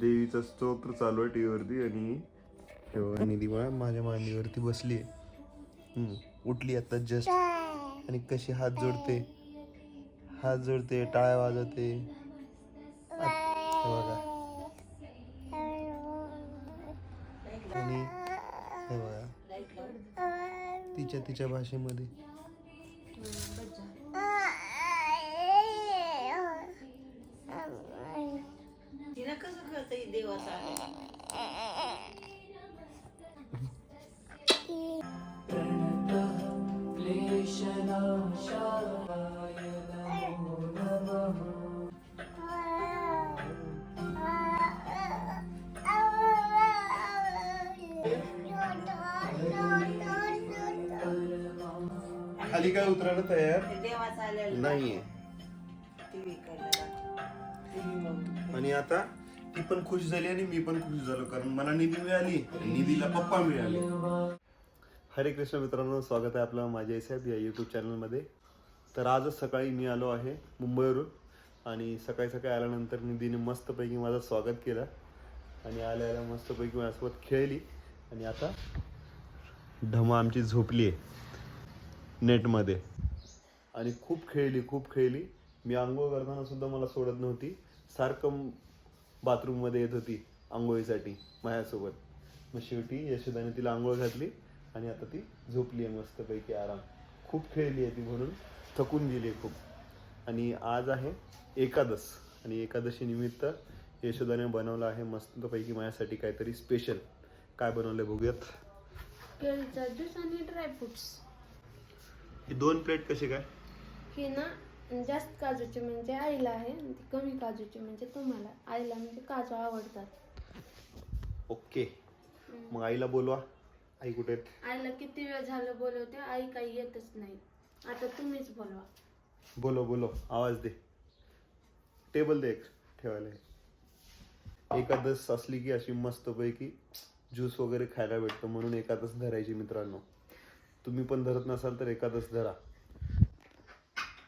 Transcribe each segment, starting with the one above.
देवीचा स्तोत्र चालू आहे टीव्हीवरती आणि हे बघा निधी बाळा माझ्या मांडीवरती बसली आहे. उठली आता जस्ट आणि कशी हात जोडते? हात जोडते टाळ्या वाजवते. हे बघा. आणि हे बघा. तिच्या तिच्या भाषेमध्ये. देवाचा खाली काय उतरायला तयार ते देवाचा आलेला नाहीये टीव्ही कडला आणि आता ती पण खुश झाली आणि मी पण खुश झालो कारण मला निधी मिळाली आणि निधीला पप्पा मिळाले. हरे कृष्ण मित्रांनो स्वागत आहे आपलं माझ्या साहेब या युट्यूब चॅनलमध्ये तर आजच सकाळी मी आलो आहे मुंबईवरून आणि सकाळी सकाळी आल्यानंतर निधीने मस्तपैकी माझं स्वागत केलं आणि आल्या आल्या मस्तपैकी माझ्यासोबत खेळली आणि आता ढमा आमची झोपली आहे नेटमध्ये. आणि खूप खेळली खूप खेळली. मी आंघोळ करताना सुद्धा मला सोडत नव्हती. सारखं बाथरूममध्ये येत होती आंघोळीसाठी माझ्यासोबत. मग शेवटी यशोदाने तिला आंघोळ घातली आणि आता ती झोपली आहे मस्तपैकी आराम. खूप खेळली आहे ती म्हणून. थकून गेली आहे खूप. आणि आज आहे एकादश आणि एकादशी निमित्त यशोदाने बनवलं आहे मस्तपैकी माझ्यासाठी काहीतरी स्पेशल काय बनवलं बघूयात. केळीचा ज्यूस आणि ड्रायफ्रुट्स हे दोन प्लेट कसे काय? हे ना जास्त काजूचे म्हणजे आईला आहे ती कमी काजूचे म्हणजे तुम्हाला. आईला म्हणजे काजू आवडतात. ओके. मग आईला बोलवा. आई कुठे आहेत? आईला किती वेळ झालं बोलवते? आई काही येतच नाही. आता तुम्हीच बोलवा. बोलो बोलो आवाज दे. टेबल दे एक ठेवायला. एकादश असली की अशी मस्तपैकी ज्यूस वगैरे खायला भेटतं म्हणून एकादश धरायची मित्रांनो. तुम्ही पण धरत नसाल तर एकादश धरा.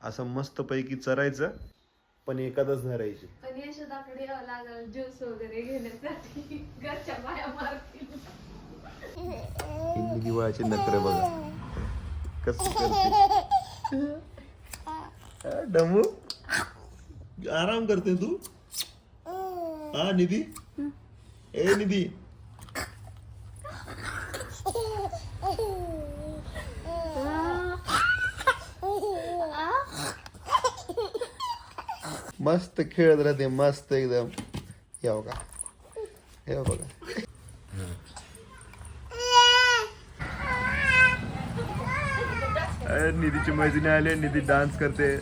असं मस्तपैकी चरायचं पण एकादश धरायची. पण यशोदाकडे यावं लागल ज्यूस वगैरे घेण्यासाठी. घरच्या बाया मारतील. हिंदी दिवाळाचे नखरे बघा. कस करते. डमू आराम करते तू. हा निधी. ए निधी. मस्त खेळत राहते मस्त एकदम. या बघा. हे बघा. अरे निधीची मैत्रिणी आली निधी डान्स करते.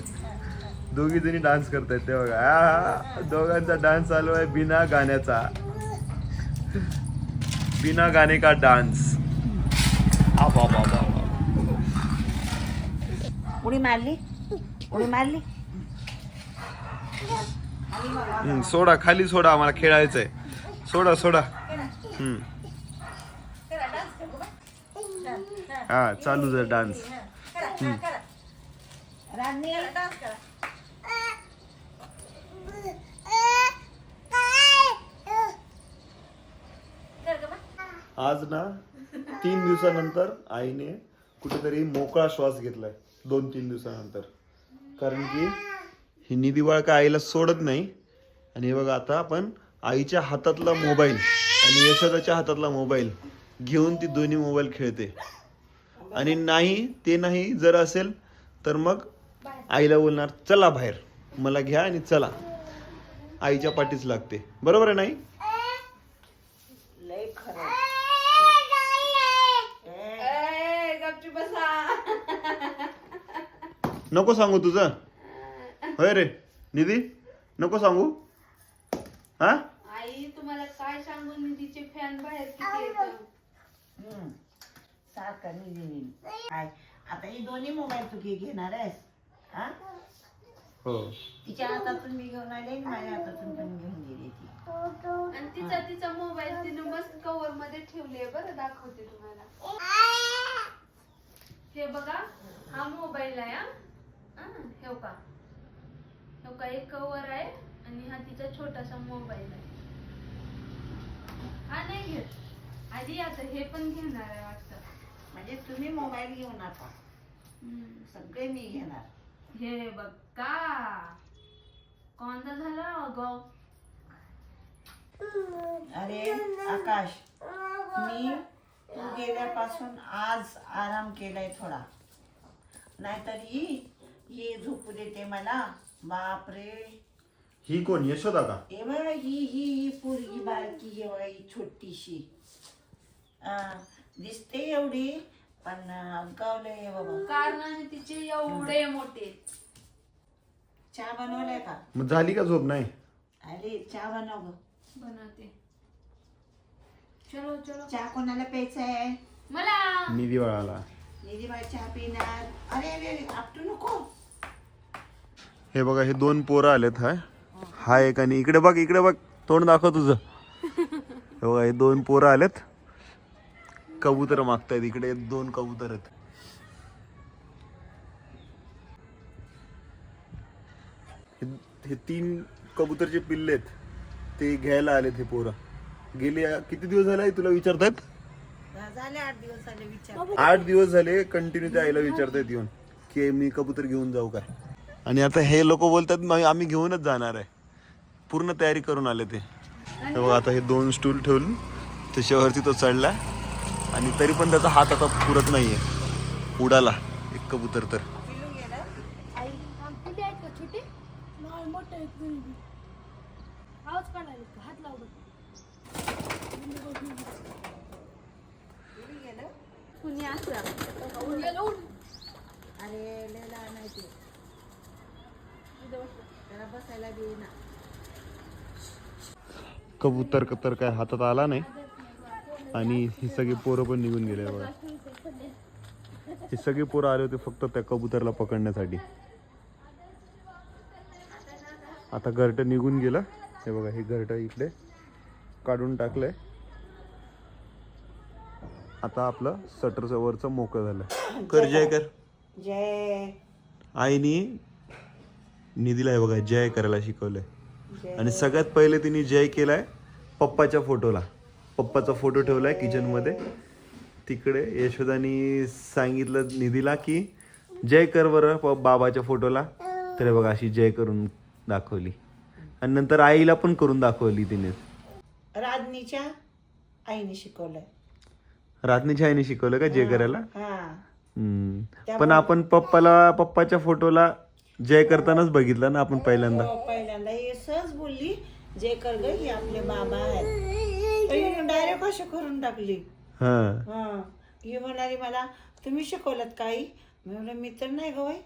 दोघी जणी डान्स करतायत ते बघा. दोघांचा डान्स चालू आहे बिना गाण्याचा. बिना गाणे का डान्स आ बा बा बा बा. उडी मारली? उडी मारली? हम्म, सोडा खाली सोडा आम्हाला खेळायचंय. सोडा सोडा. हम्म. हा चालू जर डान्स आज ना तीन दिवसानंतर आईने कुठेतरी मोकळा श्वास घेतलाय. दोन तीन दिवसानंतर. कारण की ही निधी बाळका आईला सोडत नाही. आणि हे बघा आता आपण आईच्या हातातला मोबाईल आणि यशोदाच्या हातातला मोबाईल घेऊन ती दोन्ही मोबाईल खेळते. आणि नाही ते नाही जर असेल तर मग आईला बोलणार चला बाहेर मला घ्या आणि चला. आईच्या पाठीच लागते. बरोबर आहे नाही? नको सांगू तुझं. होय रे निधी? नको सांगू. हा? आई तुम्हाला काय सांगून निधीचे फॅन बाहेर किती हम्म. सारखं निधी निधी. काय? आता ही दोन्ही मोबाईल तू घे- घेणार आहेस? हा? हो. तिच्या हातातून मी घेऊन आले आणि माझ्या हातातून पण घेऊन गेली ती. आणि तिचा तिचा मोबाईल तिने मस्त कव्हरमध्ये ठेवले बरं दाखवते तुम्हाला. हे बघा हा मोबाईल आहे हा. हा, हे का? हे का एक कव्हर आहे आणि हा तिचा छोटासा मोबाईल आहे. आधी आता हे पण घेणार आहे वाटतं. म्हणजे तुम्ही मोबाईल घेऊ नका हम्म. सगळे मी घेणार. हे बघ का? कोणता झाला अगं? अरे आकाश मी तू गेल्यापासून आज आराम केलाय थोडा. नाहीतर ही ही झोपू देते मला. बापरे. ही कोण यशोदा का ए बघ ही ही ही पोरगी बारकी आहे बघा ही छोटीशी. अं, दिसते एवढी पण गावलंय बाबा कारण तिचे एवढे मोठे. चहा बनवलाय का? मग झाली का झोप? नाही. अरे चहा बनव गं. बनवते. चलो चलो. चहा कोणाला प्यायचा आहे? मला. निधी वळाला निधीबाई चहा पिणार. अरे अरे अरे आपटू नको. हे बघा हे दोन पोरं आलेत हाय. हा एक आणि इकडे बघ इकडे बघ. तोंड दाखव तुझं. हे बघा हे दोन पोरं आलेत. कबूतर मागतायत इकडे दोन कबूतर आहेत. हे- तीन कबूतरचे पिल्ले आहेत. ते घ्यायला आलेत हे पोरं. गेले किती दिवस झाले तुला विचारतायत? झाले आठ दिवस झाले विचार. आठ दिवस झाले कंटिन्यू त्या आईला विचारतायत येऊन की मी कबूतर घेऊन जाऊ काय? आणि आता हे लोक बोलतात "मग आम्ही घेऊनच जाणार आहे. पूर्ण तयारी करून आले ते. हे बघा आता हे दोन स्टूल ठेवून त्याच्यावरती तो चढला. आणि तरी पण त्याचा हात आता पुरत नाहीये. उडाला एक कबूतर तर. आई त्याला बसायला दे ना कबूतर तर काय हातात आला नाही. आणि ही सगळी पोरं पण निघून गेले बघा. ही सगळी पोरं आले होते फक्त त्या कबूतरला पकडण्यासाठी. आता घरट निघून गेलं. हे बघा हे घरट इकडे काढून टाकलंय. आता आपलं सटरचं वरचं मोकळं झालं. कर जय कर. जय. आईनी निधीला हे बघा जय करायला शिकवलंय. आणि सगळ्यात पहिले तिने जय केलाय पप्पाच्या फोटोला. पप्पाचा फोटो ठेवलाय किचनमध्ये. तिकडे यशोदानी सांगितलं निधीला की जय कर बरं प- बाबाच्या फोटोला. तर बघा अशी जय करून दाखवली. आणि नंतर आईला पण करून दाखवली तिने. राजनीच्या आईने शिकवलंय. रात्नीच्या आईने शिकवलं का जय करायला. पण आपण पप्पाला पप्पाच्या फोटोला जय करतानाच बघितलं ना आपण पहिल्यांदा? हो, पहिल्यांदा. हे सहज बोलली जे कर ग ही आपले बाबा आहेत. डायरेक्ट अशी करून टाकली. हा. हा. ही म्हणाली मला तुम्ही शिकवलं काही मी म्हणलं मी तर नाही गवय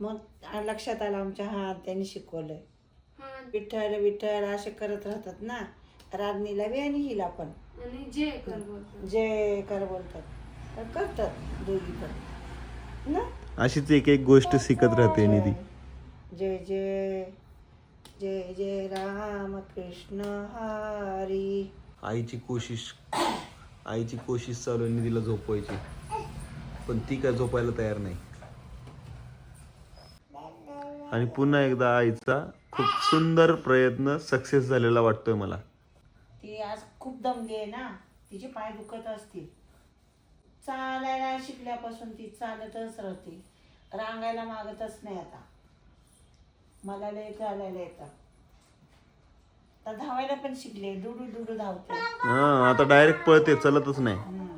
मग आ- लक्षात आलं आमच्या हा त्यांनी शिकवलंय. विठ्ठल विठ्ठल असे करत राहतात ना राजनीला बी आणि हिला पण. आणि जे कर बोलतो जे कर बोलतात. तर करतात दोघी पण ना? अशीच एक एक गोष्ट शिकत राहते निधी. जय जय जय जय राम कृष्ण हरी. आईची कोशिश आईची कोशिश चालू आहे निधीला झोपवायची. पण ती काय झोपायला तयार नाही. आणि पुन्हा एकदा आईचा खूप सुंदर प्रयत्न सक्सेस झालेला वाटतोय मला. ती आज खूप दमली आहे ना. तिचे पाय दुखत असतील. चालायला शिकल्यापासून ती चालतच राहते. रांगायला मागतच नाही आता. मला लय चालायला येतं. तर धावायला पण शिकले दुडू दुडू धावते. हा आता डायरेक्ट पळते चलतच नाही हम्म.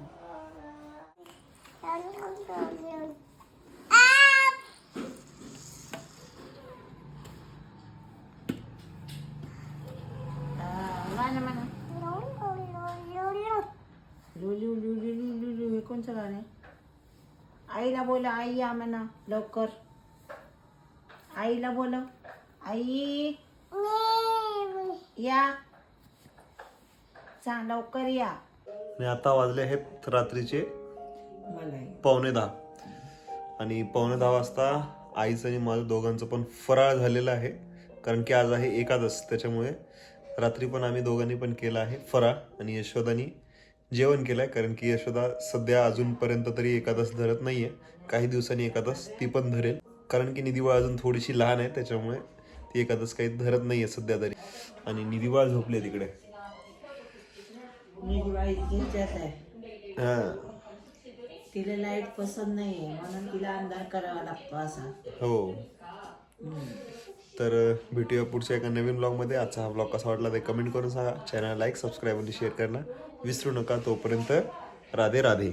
हा, म्हणा, म्हणा. लुलू लुलू लुलू लुलू हे कोणचं गाणं आहे आईला बोला आई या म्हणा लवकर. आईला बोलव. आई. या. चा लवकर या. आणि आता वाजले आहेत रात्रीचे पावणे दहा. आणि पावणे दहा वाजता आईचं आणि माझं दोघांचं पण फराळ झालेलं आहे. कारण की आज आहे एकादश त्याच्यामुळे रात्री पण आम्ही दोघांनी पण केलं आहे फराळ आणि यशोदानी जेवण केलं आहे कारण की यशोदा सध्या अजूनपर्यंत तरी एकादश धरत नाहीये. काही दिवसांनी एकादश ती पण धरेल. कारण की निधीबाळ अजून थोडीशी लहान आहे त्याच्यामुळे ती एकादश काही धरत नाहीये सध्या तरी. आणि निधीबाळ झोपले तिकडे. आहे. हा. तिला लाइट पसंत नाही आहे म्हणून तिला अंधार करावा लागतो असा. हो. तर भेटूया पुढच्या एका नवीन ब्लॉगमध्ये आजचा हा ब्लॉग कसा वाटला ते कमेंट करून सांगा. चॅनल लाईक सबस्क्राईब आणि शेअर करायला विसरू नका तोपर्यंत राधे राधे.